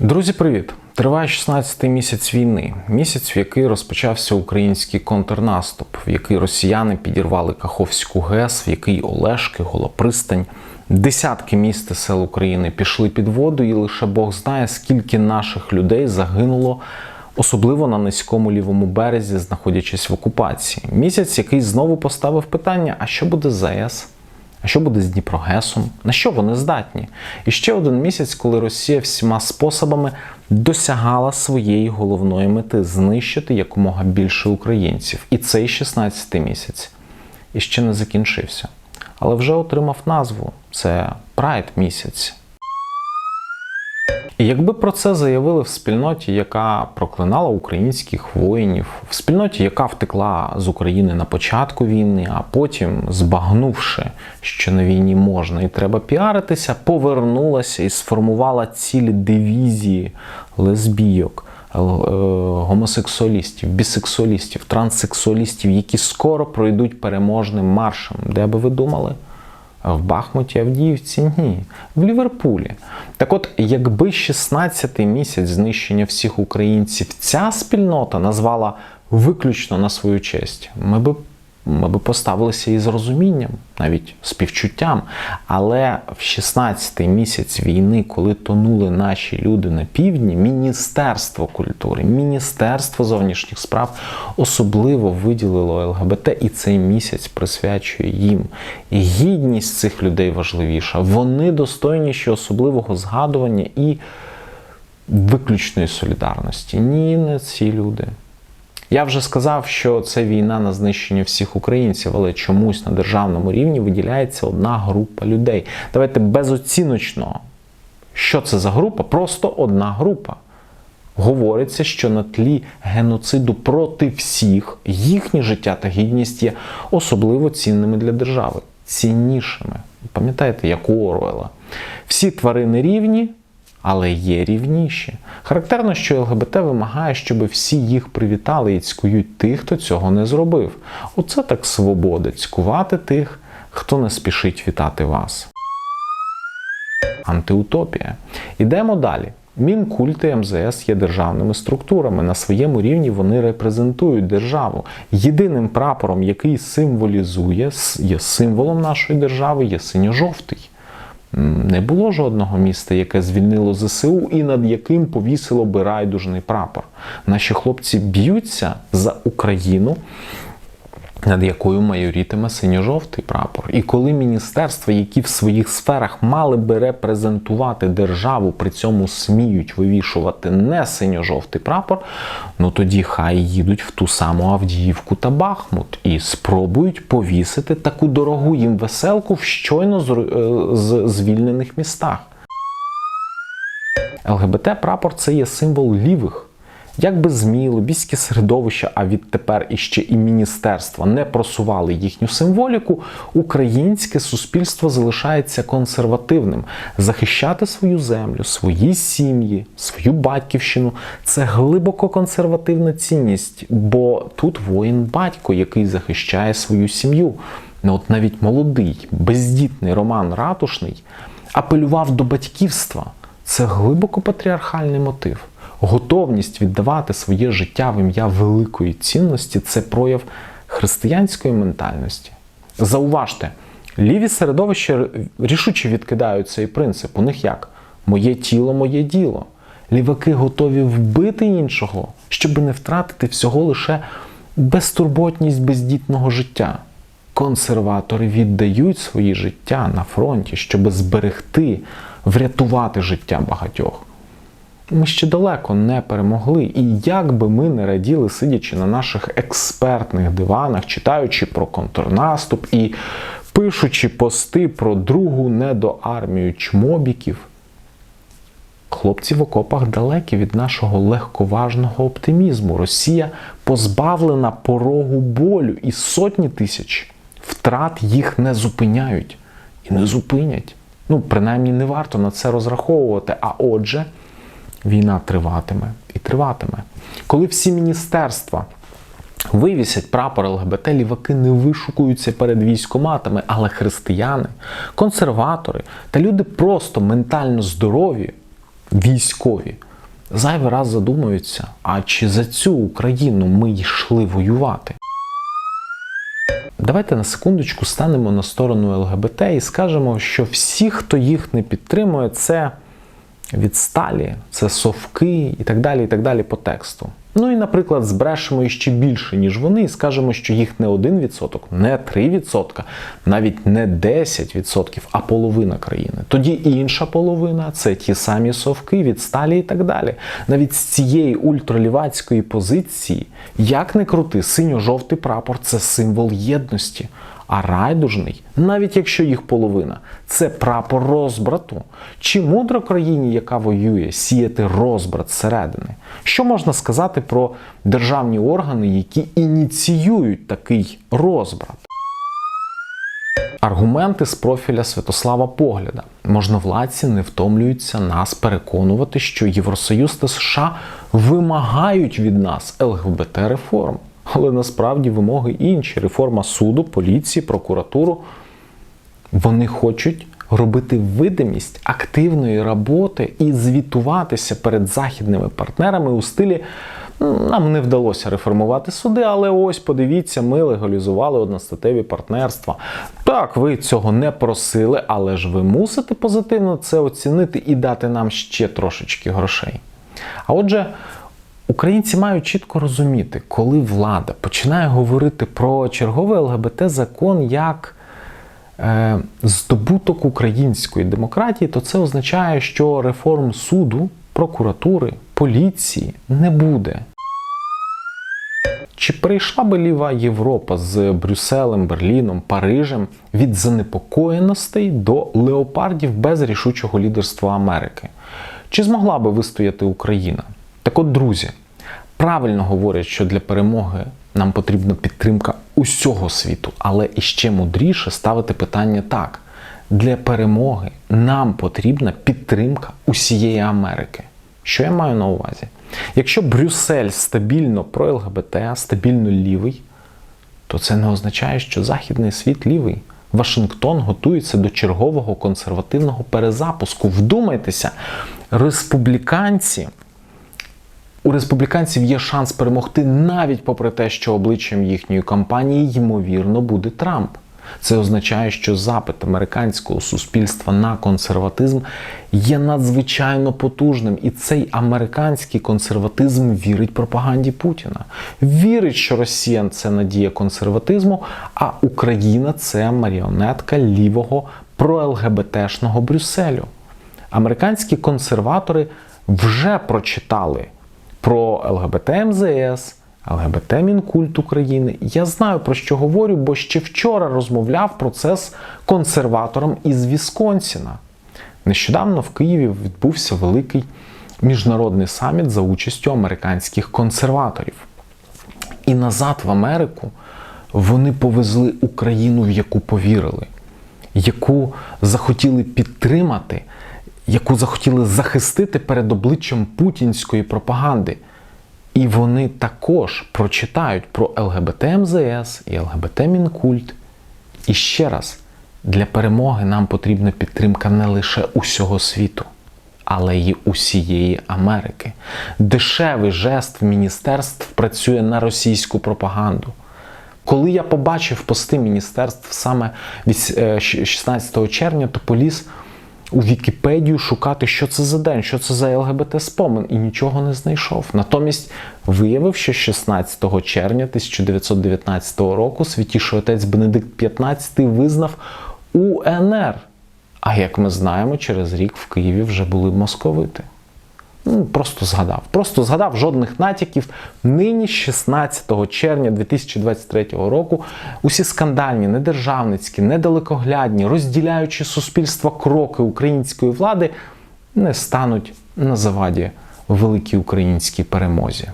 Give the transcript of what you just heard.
Друзі, привіт! Триває 16-й місяць війни, місяць, в який розпочався український контрнаступ, в який росіяни підірвали Каховську ГЕС, в який Олешки, Голопристань, десятки міст і сел України пішли під воду, і лише Бог знає, скільки наших людей загинуло, особливо на низькому лівому березі, знаходячись в окупації. Місяць, який знову поставив питання: а що буде з ЗАЕС? А що буде з Дніпрогесом? На що вони здатні? І ще один місяць, коли Росія всіма способами досягала своєї головної мети знищити якомога більше українців. І цей 16-й місяць іще не закінчився. Але вже отримав назву: це Прайд місяць. І якби про це заявили в спільноті, яка проклинала українських воїнів, в спільноті, яка втекла з України на початку війни, а потім, збагнувши, що на війні можна і треба піаритися, повернулася і сформувала цілі дивізії лесбійок, е, гомосексуалістів, бісексуалістів, транссексуалістів, які скоро пройдуть переможним маршем. Де би ви думали? В Бахмуті, Авдіївці ні, в Ліверпулі. Так от, якби 16-й місяць знищення всіх українців ця спільнота назвала виключно на свою честь, ми би ми би поставилися із розумінням, навіть співчуттям. Але в 16-й місяць війни, коли тонули наші люди на півдні, Міністерство культури, Міністерство зовнішніх справ особливо виділило ЛГБТ, і цей місяць присвячує їм. І гідність цих людей важливіша. Вони достойніші особливого згадування і виключної солідарності. Ні, не ці люди. Я вже сказав, що це війна на знищення всіх українців, але чомусь на державному рівні виділяється одна група людей. Давайте безоціночно. Що це за група? Просто одна група. Говориться, що на тлі геноциду проти всіх їхнє життя та гідність є особливо цінними для держави, ціннішими. Пам'ятаєте, як у Оруела? Всі тварини рівні але є рівніші. Характерно, що ЛГБТ вимагає, щоб всі їх привітали і цькують тих, хто цього не зробив. Оце так свобода цькувати тих, хто не спішить вітати вас. Антиутопія. Ідемо далі. Мінкульт і МЗС є державними структурами. На своєму рівні вони репрезентують державу. Єдиним прапором, який символізує, є символом нашої держави, є синьо-жовтий. Не було жодного міста, яке звільнило ЗСУ і над яким повісило би райдужний прапор. Наші хлопці б'ються за Україну над якою майорітиме синьо-жовтий прапор. І коли міністерства, які в своїх сферах мали би репрезентувати державу, при цьому сміють вивішувати не синьо-жовтий прапор, ну тоді хай їдуть в ту саму Авдіївку та Бахмут і спробують повісити таку дорогу їм веселку в щойно з звільнених містах. ЛГБТ прапор це є символ лівих. Якби ЗМІ, лобійське середовище, а відтепер іще і міністерства не просували їхню символіку, українське суспільство залишається консервативним. Захищати свою землю, свої сім'ї, свою батьківщину це глибоко консервативна цінність, бо тут воїн батько, який захищає свою сім'ю. Ну от навіть молодий, бездітний Роман Ратушний апелював до батьківства. Це глибоко патріархальний мотив. Готовність віддавати своє життя в ім'я великої цінності це прояв християнської ментальності. Зауважте, ліві середовища рішуче відкидають цей принцип. У них як? Моє тіло, моє діло. Ліваки готові вбити іншого, щоб не втратити всього лише безтурботність бездітного життя. Консерватори віддають свої життя на фронті, щоб зберегти, врятувати життя багатьох ми ще далеко не перемогли. І як би ми не раділи, сидячи на наших експертних диванах, читаючи про контрнаступ і пишучи пости про другу недоармію чмобіків, хлопці в окопах далекі від нашого легковажного оптимізму. Росія позбавлена порогу болю, і сотні тисяч втрат їх не зупиняють і не зупинять. Ну, принаймні, не варто на це розраховувати. А отже війна триватиме і триватиме. Коли всі міністерства вивісять прапор ЛГБТ, ліваки не вишукуються перед військоматами, але християни, консерватори та люди просто ментально здорові військові, зайвий раз задумуються, а чи за цю Україну ми йшли воювати? Давайте на секундочку станемо на сторону ЛГБТ і скажемо, що всі, хто їх не підтримує, це відсталі, це совки і так далі, і так далі по тексту. Ну і, наприклад, збрешемо іще більше, ніж вони, і скажемо, що їх не 1%, не 3%, навіть не 10%, а половина країни. Тоді інша половина це ті самі совки, відсталі і так далі. Навіть з цієї ультралівацької позиції, як не крути, синьо-жовтий прапор це символ єдності. А райдужний, навіть якщо їх половина, це прапор розбрату. Чи мудро країні, яка воює, сіяти розбрат зсередини? Що можна сказати про державні органи, які ініціюють такий розбрат? Аргументи з профіля Святослава Погляда. Можновладці не втомлюються нас переконувати, що Євросоюз та США вимагають від нас ЛГБТ реформ. Але насправді вимоги інші: реформа суду, поліції, прокуратуру. Вони хочуть робити видимість активної роботи і звітуватися перед західними партнерами у стилі. Нам не вдалося реформувати суди, але ось подивіться, ми легалізували одностатеві партнерства. Так, ви цього не просили, але ж ви мусите позитивно це оцінити і дати нам ще трошечки грошей. А отже, Українці мають чітко розуміти, коли влада починає говорити про черговий ЛГБТ-закон як е, здобуток української демократії, то це означає, що реформ суду, прокуратури, поліції не буде. Чи прийшла би ліва Європа з Брюсселем, Берліном, Парижем від занепокоєностей до леопардів без рішучого лідерства Америки? Чи змогла би вистояти Україна? Так от, друзі, правильно говорять, що для перемоги нам потрібна підтримка усього світу, але іще мудріше ставити питання так: для перемоги нам потрібна підтримка усієї Америки. Що я маю на увазі? Якщо Брюссель стабільно про ЛГБТ, стабільно лівий, то це не означає, що Західний світ лівий. Вашингтон готується до чергового консервативного перезапуску. Вдумайтеся, республіканці. У республіканців є шанс перемогти навіть попри те, що обличчям їхньої кампанії ймовірно буде Трамп. Це означає, що запит американського суспільства на консерватизм є надзвичайно потужним, і цей американський консерватизм вірить пропаганді Путіна. Вірить, що Росія це надія консерватизму, а Україна це маріонетка лівого про-ЛГБТшного Брюсселю. Американські консерватори вже прочитали про ЛГБТ МЗС. ЛГБТ Мінкульт України. Я знаю про що говорю, бо ще вчора розмовляв про це з консерватором із Вісконсіна. Нещодавно в Києві відбувся великий міжнародний саміт за участю американських консерваторів. І назад в Америку вони повезли Україну, в яку повірили, яку захотіли підтримати, яку захотіли захистити перед обличчям путінської пропаганди. І вони також прочитають про ЛГБТ МЗС і ЛГБТ Мінкульт. І ще раз, для перемоги нам потрібна підтримка не лише усього світу, але й усієї Америки. Дешевий жест міністерств працює на російську пропаганду. Коли я побачив пости міністерств саме 16 червня, то поліз у Вікіпедію шукати, що це за день, що це за ЛГБТ спомин, і нічого не знайшов. Натомість виявив, що 16 червня 1919 року святіший отець Бенедикт XV визнав УНР. А як ми знаємо, через рік в Києві вже були московити. Ну, Просто згадав. Просто згадав жодних натяків. Нині, 16 червня 2023 року, усі скандальні, недержавницькі, недалекоглядні, розділяючи суспільство кроки української влади, не стануть на заваді великій українській перемозі.